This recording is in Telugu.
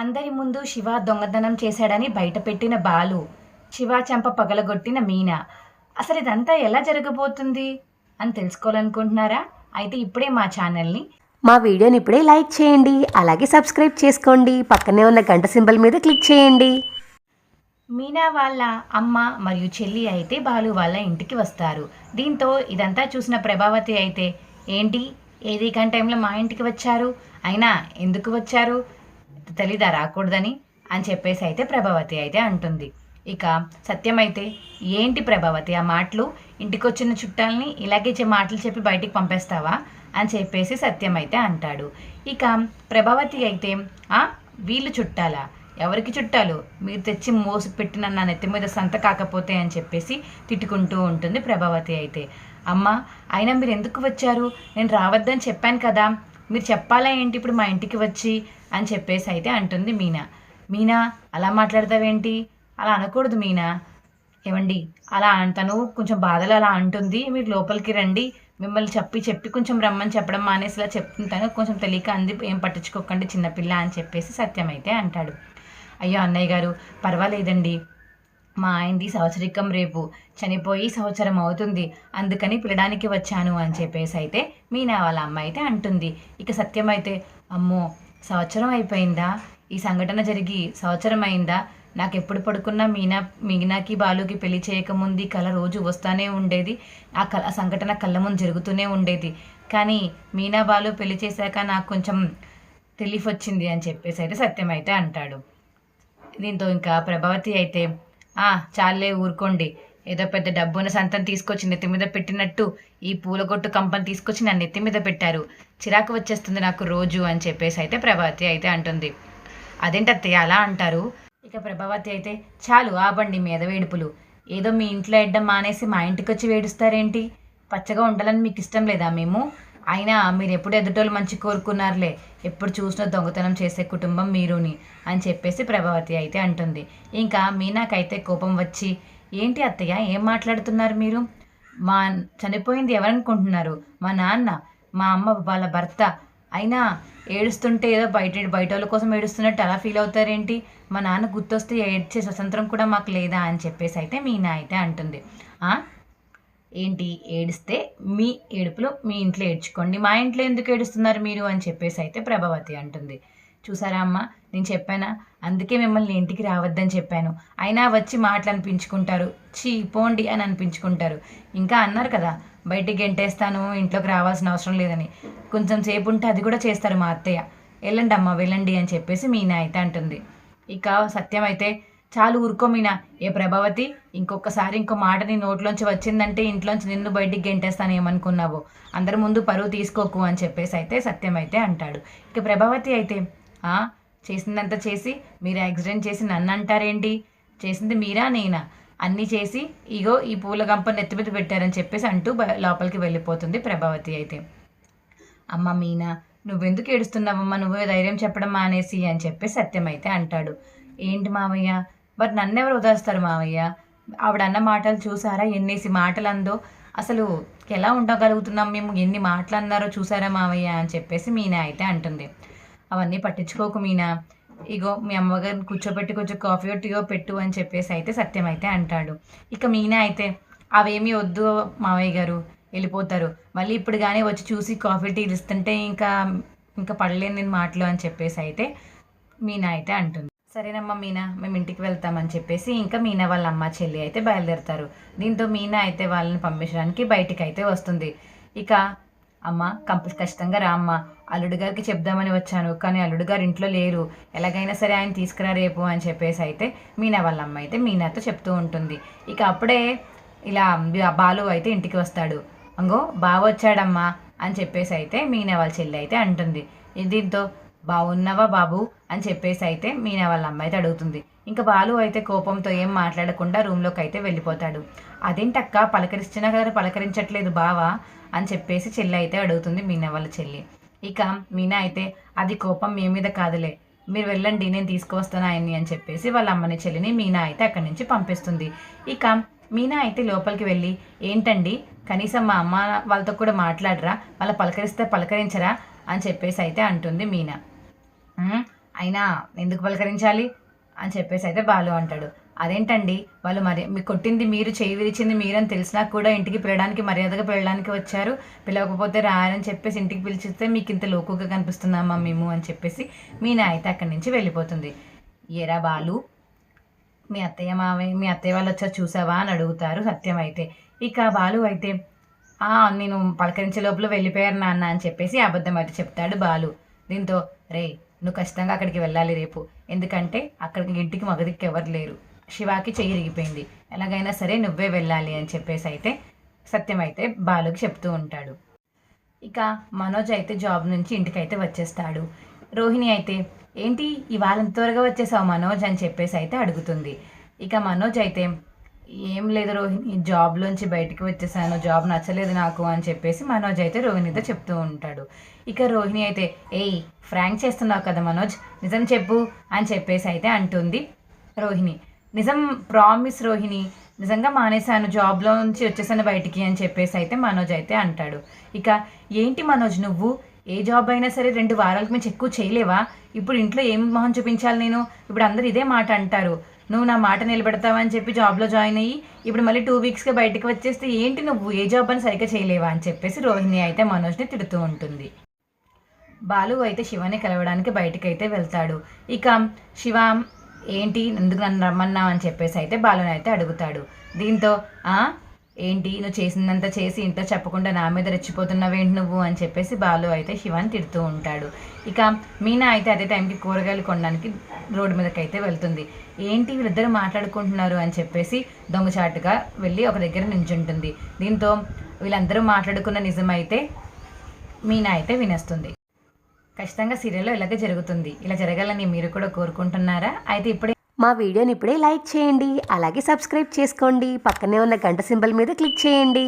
అందరి ముందు శివ దొంగతనం చేశాడని బయటపెట్టిన బాలు శివ చెంప పగలగొట్టిన మీనా. అసలు ఇదంతా ఎలా జరగబోతుంది? అని తెలుసుకోవాలనుకుంటున్నారా? అయితే ఇప్పుడే మా ఛానల్ని మా వీడియోని ఇప్పుడే లైక్ చేయండి అలాగే సబ్స్క్రైబ్ చేసుకోండి. పక్కనే ఉన్న గంట సింబల్ మీద క్లిక్ చేయండి. మీనా వాళ్ళ అమ్మ మరియు చెల్లి అయితే బాలు వాళ్ళ ఇంటికి వస్తారు. దీంతో ఇదంతా చూసిన ప్రభావతి అయితే ఏంటి? ఏది టైంలో మా ఇంటికి వచ్చారు? అయినా ఎందుకు వచ్చారు? తెలీదా రాకూడదని అని చెప్పేసి అయితే ప్రభావతి అయితే అంటుంది. ఇక సత్యం అయితే ఏంటి ప్రభావతి ఆ మాటలు? ఇంటికొచ్చిన చుట్టాలని ఇలాగే మాటలు చెప్పి బయటికి పంపేస్తావా? అని చెప్పేసి సత్యం అయితే అంటాడు. ఇక ప్రభావతి అయితే "ఆ, వీళ్ళు చుట్టాలా? ఎవరికి చుట్టాలు? మీరు తెచ్చి మోసి పెట్టిన నా నెత్తి మీద సంత కాకపోతే అని చెప్పేసి తిట్టుకుంటూ ఉంటుంది ప్రభావతి అయితే. అమ్మ అయినా మీరు ఎందుకు వచ్చారు? నేను రావద్దని చెప్పాను కదా మీరు చెప్పాలా ఏంటి ఇప్పుడు మా ఇంటికి వచ్చి అని చెప్పేసి అయితే అంటుంది మీనా. మీనా అలా మాట్లాడతావేంటి? అలా అనకూడదు మీనా. ఏమండి అలా తను కొంచెం బాధలు అలా అంటుంది. మీరు లోపలికి రండి మిమ్మల్ని చెప్పి చెప్పి కొంచెం రమ్మని చెప్పడం మానేసి ఇలా చెప్తుంటాను. కొంచెం తెలియక అంది ఏం పట్టించుకోకండి చిన్నపిల్ల అని చెప్పేసి సత్యం అయితే అంటాడు. అయ్యో అన్నయ్య గారు పర్వాలేదండి. మా ఆయనది సంవత్సరికం రేపు. చనిపోయి సంవత్సరం అవుతుంది. అందుకని పిలడానికి వచ్చాను అని చెప్పేసి అయితే మీనా వాళ్ళ అమ్మ అయితే అంటుంది. ఇక సత్యం అయితే అమ్మో సంవత్సరం అయిపోయిందా? ఈ సంఘటన జరిగి సంవత్సరం అయిందా? నాకు ఎప్పుడు పడుకున్నా మీనా మీనాకి బాలుకి పెళ్ళి చేయకముందు కళ రోజు వస్తానే ఉండేది. ఆ కళ ఆ సంఘటన కళ్ళ ముందు జరుగుతూనే ఉండేది. కానీ మీనా బాలు పెళ్ళి చేశాక నాకు కొంచెం రిలీఫ్ వచ్చింది అని చెప్పేసి అయితే సత్యం అయితే అంటాడు. దీంతో ఇంకా ప్రభావతి అయితే చాలే ఊరుకోండి. ఏదో పెద్ద డబ్బున్న సంతం తీసుకొచ్చి నెత్తి మీద పెట్టినట్టు ఈ పూలగొట్టు కంపని తీసుకొచ్చి నా నెత్తి మీద పెట్టారు. చిరాకు వచ్చేస్తుంది నాకు రోజు అని చెప్పేసి అయితే ప్రభావతి అయితే అంటుంది. అదేంటత్తయ్య అలా అంటారు? ఇక ప్రభావతి అయితే చాలు ఆపండి మీద వేడుపులు. ఏదో మీ ఇంట్లో ఎడ్డం మానేసి మా ఇంటికి వచ్చి వేడుస్తారేంటి? పచ్చగా ఉండాలని మీకు ఇష్టం లేదా మేము? అయినా మీరు ఎప్పుడు ఎదుటోళ్ళు మంచి కోరుకున్నారులే. ఎప్పుడు చూసినా దొంగతనం చేసే కుటుంబం మీరుని అని చెప్పేసి ప్రభావతి అయితే అంటుంది. ఇంకా మీనాకైతే కోపం వచ్చి ఏంటి అత్తయ్య ఏం మాట్లాడుతున్నారు మీరు? మా చనిపోయింది ఎవరనుకుంటున్నారు? మా నాన్న మా అమ్మ వాళ్ళ భర్త. అయినా ఏడుస్తుంటే ఏదో బయట బయట వాళ్ళ కోసం ఏడుస్తున్నట్టు అలా ఫీల్ అవుతారేంటి? మా నాన్న గుర్తొస్తే ఏడ్చే స్వతంత్రం కూడా మాకు లేదా? అని చెప్పేసి అయితే మీనా అయితే అంటుంది. ఏంటి ఏడిస్తే మీ ఏడుపులో మీ ఇంట్లో ఏడ్చుకోండి. మా ఇంట్లో ఎందుకు ఏడుస్తున్నారు మీరు అని చెప్పేసి అయితే ప్రభావతి అంటుంది. చూసారా అమ్మ? నేను చెప్పానా? అందుకే మిమ్మల్ని ఇంటికి రావద్దని చెప్పాను. అయినా వచ్చి మాటలు అనిపించుకుంటారు. చీ పోండి అని అనిపించుకుంటారు. ఇంకా అన్నారు కదా బయటికి గెంటేస్తాను ఇంట్లోకి రావాల్సిన అవసరం లేదని. కొంచెం సేపు ఉంటే అది కూడా చేస్తారు మా అత్తయ్య. వెళ్ళండి అమ్మ వెళ్ళండి అని చెప్పేసి మీనా అయితే అంటుంది. ఇక సత్యం అయితే చాలు ఊరుకో మీనా. ఏ ప్రభావతి ఇంకొకసారి ఇంకో మాట నీ నోట్లోంచి వచ్చిందంటే ఇంట్లోంచి నిన్ను బయటికి గెంటేస్తాను ఏమనుకున్నావు? అందరి ముందు పరువు తీసుకోకు అని చెప్పేసి అయితే సత్యం అయితే అంటాడు. ఇక ప్రభావతి అయితే చేసిందంత చేసిందంతా చేసి మీరు యాక్సిడెంట్ చేసి నన్ను అంటారేంటి? చేసింది మీరా నేనా? అన్నీ చేసి ఇగో ఈ పూల గంప నెత్తి మీద పెట్టారని చెప్పేసి అంటూ లోపలికి వెళ్ళిపోతుంది ప్రభావతి అయితే. అమ్మ మీనా నువ్వెందుకు ఏడుస్తున్నావమ్మా? నువ్వే ధైర్యం చెప్పడం మానేసి అని చెప్పి సత్యం అయితే అంటాడు. ఏంటి మామయ్య బట్ నన్నెవరు వదిలేస్తారు మామయ్య ఆవిడ అన్న మాటలు చూసారా? ఎన్నేసి మాటలు అందో అసలు ఎలా ఉండగలుగుతున్నాం మేము? ఎన్ని మాటలు అన్నారో చూసారా మామయ్య అని చెప్పేసి మీనా అయితే అంటుంది. అవన్నీ పట్టించుకోకు మీనా. ఇగో మీ అమ్మగారిని కూర్చోబెట్టి కొంచెం కాఫీ టీయో పెట్టు అని చెప్పేసి అయితే సత్యం అయితే అంటాడు. ఇక మీనా అయితే అవేమీ వద్దు మావయ్య గారు వెళ్ళిపోతారు. మళ్ళీ ఇప్పుడు కానీ వచ్చి చూసి కాఫీ టీ ఇస్తుంటే ఇంకా ఇంకా పడలేను నేను మాటలు అని చెప్పేసి అయితే మీనా అయితే అంటుంది. సరేనమ్మా మీనా మేము ఇంటికి వెళ్తామని చెప్పేసి ఇంకా మీనా వాళ్ళ అమ్మ చెల్లి అయితే బయలుదేరుతారు. దీంతో మీనా అయితే వాళ్ళని పంపించడానికి బయటికి అయితే వస్తుంది. ఇక అమ్మ కంపల్ ఖచ్చితంగా రా అమ్మ. అల్లుడు గారికి చెప్దామని వచ్చాను కానీ అల్లుడు గారు ఇంట్లో లేరు. ఎలాగైనా సరే ఆయన తీసుకురా రేపు అని చెప్పేసి అయితే మీనా వాళ్ళ అమ్మ అయితే మీనాతో చెప్తూ ఉంటుంది. ఇక అప్పుడే ఇలా బాలు అయితే ఇంటికి వస్తాడు. అంగో బావ వచ్చాడమ్మా అని చెప్పేసి అయితే మీనా వాళ్ళ చెల్లి అయితే అంటుంది. దీంతో బాగున్నావా బాబు? అని చెప్పేసి అయితే మీనా వాళ్ళ అమ్మ అయితే అడుగుతుంది. ఇంకా బాలు అయితే కోపంతో ఏం మాట్లాడకుండా రూమ్లోకి అయితే వెళ్ళిపోతాడు. అదేంటక్క? పలకరిస్తున్నా కదా పలకరించట్లేదు బావా? అని చెప్పేసి చెల్లి అయితే అడుగుతుంది మీనా వాళ్ళ చెల్లి. ఇక మీనా అయితే అది కోపం మీ మీద కాదులే. మీరు వెళ్ళండి నేను తీసుకువస్తాను ఆయన్ని అని చెప్పేసి వాళ్ళ అమ్మని చెల్లిని మీనా అయితే అక్కడి నుంచి పంపిస్తుంది. ఇక మీనా అయితే లోపలికి వెళ్ళి ఏంటండి? కనీసం మా అమ్మ వాళ్ళతో కూడా మాట్లాడరా? వాళ్ళ పలకరిస్తే పలకరించరా? అని చెప్పేసి అయితే అంటుంది మీనా. అయినా ఎందుకు పలకరించాలి? అని చెప్పేసి అయితే బాలు అంటాడు. అదేంటండి? వాళ్ళు మరి మీ కొట్టింది మీరు చేయి విరిచింది మీరని తెలిసినా కూడా ఇంటికి పిలవడానికి మర్యాదగా పిలడానికి వచ్చారు. పిలవకపోతే రాయని చెప్పేసి ఇంటికి పిలిచిస్తే మీకు ఇంత లోకుగా కనిపిస్తున్నామా మేము అని చెప్పేసి మీనా అయితే అక్కడి నుంచి వెళ్ళిపోతుంది. ఏరా బాలు మీ అత్తయ్య మావయ్య మీ అత్తయ్య వాళ్ళు వచ్చారు చూసావా అని అడుగుతారు సత్యం అయితే. ఇక బాలు అయితే నేను పలకరించే లోపల వెళ్ళిపోయారు నాన్న అని చెప్పేసి అబద్ధం అయితే చెప్తాడు బాలు. దీంతో రే నువ్వు ఖచ్చితంగా అక్కడికి వెళ్ళాలి రేపు. ఎందుకంటే అక్కడికి ఇంటికి మగదిక్కి ఎవరు లేరు. శివాకి చెయ్యి ఇరిగిపోయింది. ఎలాగైనా సరే నువ్వే వెళ్ళాలి అని చెప్పేసి అయితే సత్యం అయితే బాలుకి చెప్తూ ఉంటాడు. ఇక మనోజ్ అయితే జాబ్ నుంచి ఇంటికైతే వచ్చేస్తాడు. రోహిణి అయితే ఏంటి ఇవాళ త్వరగా వచ్చేసావు మనోజ్? అని చెప్పేసి అయితే అడుగుతుంది. ఇక మనోజ్ అయితే ఏం లేదు రోహిణి జాబ్లోంచి బయటికి వచ్చేసాను. జాబ్ నచ్చలేదు నాకు అని చెప్పేసి మనోజ్ అయితే రోహిణితో చెప్తూ ఉంటాడు. ఇక రోహిణి అయితే ఏయ్ ఫ్రాంక్ చేస్తున్నావు కదా మనోజ్ నిజం చెప్పు అని చెప్పేసి అయితే అంటుంది రోహిణి. నిజం ప్రామిస్ రోహిణి నిజంగా మానేశాను జాబ్లో నుంచి వచ్చేసాను బయటికి అని చెప్పేసి అయితే మనోజ్ అయితే అంటాడు. ఇక ఏంటి మనోజ్ నువ్వు? ఏ జాబ్ అయినా సరే రెండు వారాలకు మించి ఎక్కువ చేయలేవా? ఇప్పుడు ఇంట్లో ఏం మొహం చూపించాలి నేను? ఇప్పుడు అందరు ఇదే మాట అంటారు. నువ్వు నా మాట నిలబెడతావని చెప్పి జాబ్లో జాయిన్ అయ్యి ఇప్పుడు మళ్ళీ టూ వీక్స్గా బయటకు వచ్చేస్తే ఏంటి నువ్వు? ఏ జాబ్ అని సరిగ్గా చేయలేవా? అని చెప్పేసి రోహిణి అయితే మనోజ్ని తిడుతూ ఉంటుంది. బాలు అయితే శివని కలవడానికి బయటికి అయితే వెళ్తాడు. ఇక శివ ఏంటి? ఎందుకు నన్ను రమ్మన్నావు? అని చెప్పేసి అయితే బాలుని అయితే అడుగుతాడు. దీంతో ఏంటి నువ్వు చేసినంత చేసి ఇంత చెప్పకుండా నా మీద రెచ్చిపోతున్నావేంటి నువ్వు అని చెప్పేసి బాలు అయితే శివాన్ తిడుతూ ఉంటాడు. ఇక మీనా అయితే అదే టైంకి కూరగాయలు కొనడానికి రోడ్డు మీదకి అయితే వెళ్తుంది. ఏంటి వీళ్ళిద్దరు మాట్లాడుకుంటున్నారు అని చెప్పేసి దొంగచాటుగా వెళ్ళి ఒక దగ్గర నించుంటుంది. దీంతో వీళ్ళందరూ మాట్లాడుకున్న నిజమైతే మీనా అయితే వినేస్తుంది. ఖచ్చితంగా సీరియల్లో ఇలాగే జరుగుతుంది. ఇలా జరగాలని మీరు కూడా కోరుకుంటున్నారా? అయితే ఇప్పుడే మా వీడియోని ఇప్పుడే లైక్ చేయండి అలాగే సబ్స్క్రైబ్ చేసుకోండి. పక్కనే ఉన్న గంట సింబల్ మీద క్లిక్ చేయండి.